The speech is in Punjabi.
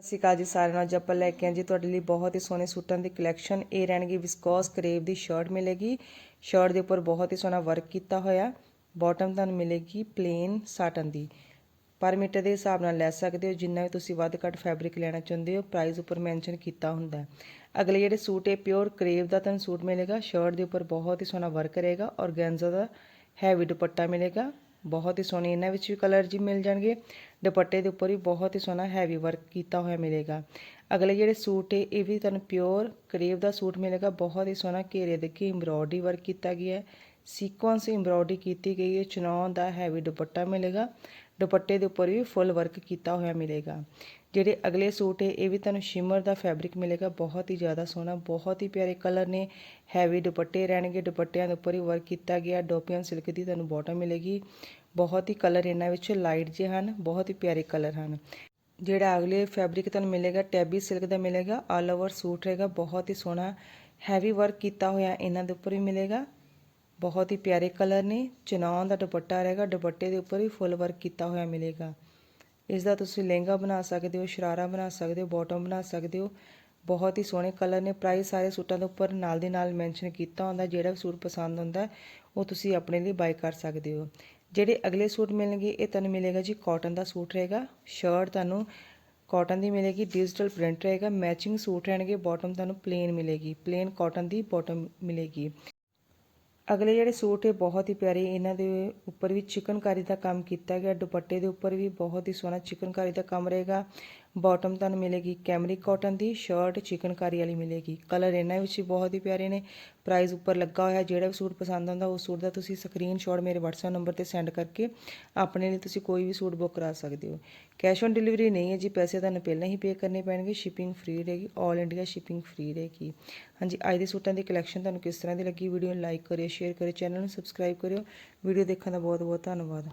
ਸਤਿ ਸ਼੍ਰੀ ਅਕਾਲ ਜੀ ਸਾਰਿਆਂ ਨੂੰ। ਅੱਜ ਆਪਾਂ ਲੈ ਕੇ ਆਏ ਜੀ ਤੁਹਾਡੇ ਲਈ ਬਹੁਤ ਹੀ ਸੋਹਣੇ ਸੂਟਾਂ ਦੀ ਕਲੈਕਸ਼ਨ ਇਹ ਰਹਿਣਗੀ ਵਿਸਕੋਸ ਕਰੇਵ ਦੀ ਸ਼ਰਟ ਮਿਲੇਗੀ। ਸ਼ਰਟ ਦੇ ਉੱਪਰ ਬਹੁਤ ਹੀ ਸੋਹਣਾ ਵਰਕ ਕੀਤਾ ਹੋਇਆ। ਬਾਟਮ ਤੁਹਾਨੂੰ ਮਿਲੇਗੀ ਪਲੇਨ ਸਾਟਨ ਦੀ। ਪਰ ਮੀਟਰ ਦੇ ਹਿਸਾਬ ਨਾਲ ਲੈ ਸਕਦੇ ਹੋ। ਜਿੰਨਾ ਵੀ ਤੁਸੀਂ ਵੱਧ ਘੱਟ ਫੈਬਰਿਕ ਲੈਣਾ ਚਾਹੁੰਦੇ ਹੋ ਪ੍ਰਾਈਸ ਉੱਪਰ ਮੈਂਸ਼ਨ ਕੀਤਾ ਹੁੰਦਾ ਅਗਲੇ ਜਿਹੜੇ ਸੂਟ ਹੈ ਪਿਓਰ ਕਰੇਵ ਦਾ ਤੁਹਾਨੂੰ ਸੂਟ ਮਿਲੇਗਾ। ਸ਼ਰਟ ਦੇ ਉੱਪਰ ਬਹੁਤ ਹੀ ਸੋਹਣਾ ਵਰਕ ਰਹੇਗਾ। ਔਰਗੈਂਜ਼ਾ ਦਾ ਹੈਵੀ ਦੁਪੱਟਾ ਮਿਲੇਗਾ। ਬਹੁਤ ਹੀ ਸੋਹਣੇ, ਇਹਨਾਂ ਵਿੱਚ ਵੀ ਕਲਰ ਜੀ ਮਿਲ ਜਾਣਗੇ। ਦੁਪੱਟੇ ਦੇ ਉੱਪਰ ਵੀ ਬਹੁਤ ਹੀ ਸੋਹਣਾ ਹੈਵੀ ਵਰਕ ਕੀਤਾ ਹੋਇਆ ਮਿਲੇਗਾ। ਅਗਲੇ ਜਿਹੜੇ ਸੂਟ ਹੈ, ਇਹ ਵੀ ਤੁਹਾਨੂੰ ਪਿਓਰ ਕਰੇਵ ਦਾ ਸੂਟ ਮਿਲੇਗਾ। ਬਹੁਤ ਹੀ ਸੋਹਣਾ ਘੇਰੇ ਦੇ ਕੇ ਐਮਬ੍ਰੋਇਡਰੀ ਵਰਕ ਕੀਤਾ ਗਿਆ ਹੈ। ਸੀਕੁਐਂਸ ਐਮਬ੍ਰੋਇਡਰੀ ਕੀਤੀ ਗਈ ਹੈ। ਚਨੌਨ ਦਾ ਹੈਵੀ ਦੁਪੱਟਾ ਮਿਲੇਗਾ। ਦੁਪੱਟੇ ਦੇ ਉੱਪਰ ਵੀ ਫੁੱਲ ਵਰਕ ਕੀਤਾ ਹੋਇਆ ਮਿਲੇਗਾ। ਜਿਹੜੇ ਅਗਲੇ ਸੂਟ ਹੈ, ਇਹ ਵੀ ਤੁਹਾਨੂੰ ਸ਼ਿਮਰ ਦਾ ਫੈਬਰਿਕ ਮਿਲੇਗਾ। ਬਹੁਤ ਹੀ ਜ਼ਿਆਦਾ ਸੋਹਣਾ, ਬਹੁਤ ਹੀ ਪਿਆਰੇ ਕਲਰ ਨੇ। ਹੈਵੀ ਦੁਪੱਟੇ ਰਹਿਣਗੇ, ਦੁਪੱਟਿਆਂ ਦੇ ਉੱਪਰ ਹੀ ਵਰਕ ਕੀਤਾ ਗਿਆ। ਡੋਪੀਅਨ ਸਿਲਕ ਦੀ ਤੁਹਾਨੂੰ ਬਾਟਮ ਮਿਲੇਗੀ। ਬਹੁਤ ਹੀ ਕਲਰ ਇਹਨਾਂ ਵਿੱਚ ਲਾਈਟ ਜਿਹੇ ਹਨ, ਬਹੁਤ ਹੀ ਪਿਆਰੇ ਕਲਰ ਹਨ। ਜਿਹੜਾ ਅਗਲੇ ਫੈਬਰਿਕ ਤੁਹਾਨੂੰ ਮਿਲੇਗਾ ਟੈਬੀ ਸਿਲਕ ਦਾ ਮਿਲੇਗਾ। ਆਲ ਓਵਰ ਸੂਟ ਰਹੇਗਾ, ਬਹੁਤ ਹੀ ਸੋਹਣਾ। ਹੈਵੀ ਵਰਕ ਕੀਤਾ ਹੋਇਆ ਇਹਨਾਂ ਦੇ ਉੱਪਰ ਵੀ ਮਿਲੇਗਾ। ਬਹੁਤ ਹੀ ਪਿਆਰੇ ਕਲਰ ਨੇ। ਚਨਾਨ ਦਾ ਦੁਪੱਟਾ ਰਹੇਗਾ। ਦੁਪੱਟੇ ਦੇ ਉੱਪਰ ਵੀ ਫੁੱਲ ਵਰਕ ਕੀਤਾ ਹੋਇਆ ਮਿਲੇਗਾ। ਇਸ ਦਾ ਤੁਸੀਂ ਲਹਿੰਗਾ ਬਣਾ ਸਕਦੇ ਹੋ, ਸ਼ਰਾਰਾ ਬਣਾ ਸਕਦੇ ਹੋ ਬਾਟਮ ਬਣਾ ਸਕਦੇ ਹੋ। ਬਹੁਤ ਹੀ ਸੋਹਣੇ ਕਲਰ ਨੇ। ਪ੍ਰਾਈਸ ਸਾਰੇ ਸੂਟਾਂ ਦੇ ਉੱਪਰ ਨਾਲ ਦੇ ਨਾਲ ਮੈਂਸ਼ਨ ਕੀਤਾ ਹੁੰਦਾ। ਜਿਹੜਾ ਵੀ ਸੂਟ ਪਸੰਦ ਹੁੰਦਾ, ਉਹ ਤੁਸੀਂ ਆਪਣੇ ਲਈ ਬਾਈ ਕਰ ਸਕਦੇ ਹੋ। ਜਿਹੜੇ ਅਗਲੇ ਸੂਟ ਮਿਲਣਗੇ, ਇਹ ਤੁਹਾਨੂੰ ਮਿਲੇਗਾ ਜੀ ਕਾਟਨ ਦਾ ਸੂਟ ਰਹੇਗਾ। ਸ਼ਰਟ ਤੁਹਾਨੂੰ ਕਾਟਨ ਦੀ ਮਿਲੇਗੀ। ਡਿਜੀਟਲ ਪ੍ਰਿੰਟ ਰਹੇਗਾ। ਮੈਚਿੰਗ ਸੂਟ ਰਹਿਣਗੇ। ਬਾਟਮ ਤੁਹਾਨੂੰ ਪਲੇਨ ਮਿਲੇਗੀ। ਪਲੇਨ ਕਾਟਨ ਦੀ ਬਾਟਮ ਮਿਲੇਗੀ। ਅਗਲੇ ਜਿਹੜੇ ਸੂਟ ਹੈ ਬਹੁਤ ਹੀ ਪਿਆਰੇ ਇਹਨਾਂ ਦੇ ਉੱਪਰ ਵੀ ਚਿਕਨਕਾਰੀ ਦਾ ਕੰਮ ਕੀਤਾ ਗਿਆ, ਦੁਪੱਟੇ ਦੇ ਉੱਪਰ ਵੀ ਬਹੁਤ ਹੀ ਸੋਹਣਾ ਚਿਕਨਕਾਰੀ ਦਾ ਕੰਮ ਰਹੇਗਾ। ਬਾਟਮ ਤੁਹਾਨੂੰ ਮਿਲੇਗੀ ਕੈਮਰਿਕ ਕਾਟਨ ਦੀ ਸ਼ਰਟ ਚਿਕਨਕਾਰੀ ਵਾਲੀ ਮਿਲੇਗੀ। ਕਲਰ ਇਹਨਾਂ ਵਿੱਚ ਬਹੁਤ ਹੀ ਪਿਆਰੇ ਨੇ। ਪ੍ਰਾਈਸ ਉੱਪਰ ਲੱਗਾ ਹੋਇਆ, ਜਿਹੜਾ ਵੀ ਸੂਟ ਪਸੰਦ ਆਉਂਦਾ, ਉਸ ਸੂਟ ਦਾ ਤੁਸੀਂ ਸਕਰੀਨਸ਼ਾਟ ਮੇਰੇ WhatsApp ਨੰਬਰ ਤੇ ਸੈਂਡ ਕਰਕੇ ਆਪਣੇ ਲਈ ਤੁਸੀਂ ਕੋਈ ਵੀ ਸੂਟ ਬੁੱਕ ਕਰਾ ਸਕਦੇ ਹੋ। ਕੈਸ਼ ਔਨ ਡਿਲੀਵਰੀ ਨਹੀਂ ਹੈ ਜੀ, ਪੈਸੇ ਤੁਹਾਨੂੰ ਪਹਿਲਾਂ ਹੀ ਪੇ ਕਰਨੇ ਪੈਣਗੇ। ਸ਼ਿਪਿੰਗ ਫ੍ਰੀ ਰਹੇਗੀ 올 ਇੰਡੀਆ ਸ਼ਿਪਿੰਗ ਫ੍ਰੀ ਰਹੇਗੀ। ਹਾਂਜੀ, ਅੱਜ ਦੇ ਸੂਟਾਂ ਦੀ ਕਲੈਕਸ਼ਨ ਤੁਹਾਨੂੰ ਕਿਸ ਤਰ੍ਹਾਂ ਦੀ ਲੱਗੀ? ਵੀਡੀਓ ਨੂੰ ਲਾਈਕ ਕਰਿਓ ਸ਼ੇਅਰ ਕਰਿਓ ਚੈਨਲ ਨੂੰ ਸਬਸਕ੍ਰਾਈਬ ਕਰਿਓ। ਵੀਡੀਓ ਦੇਖਣ ਦਾ ਬਹੁਤ ਬਹੁਤ ਧੰਨਵਾਦ।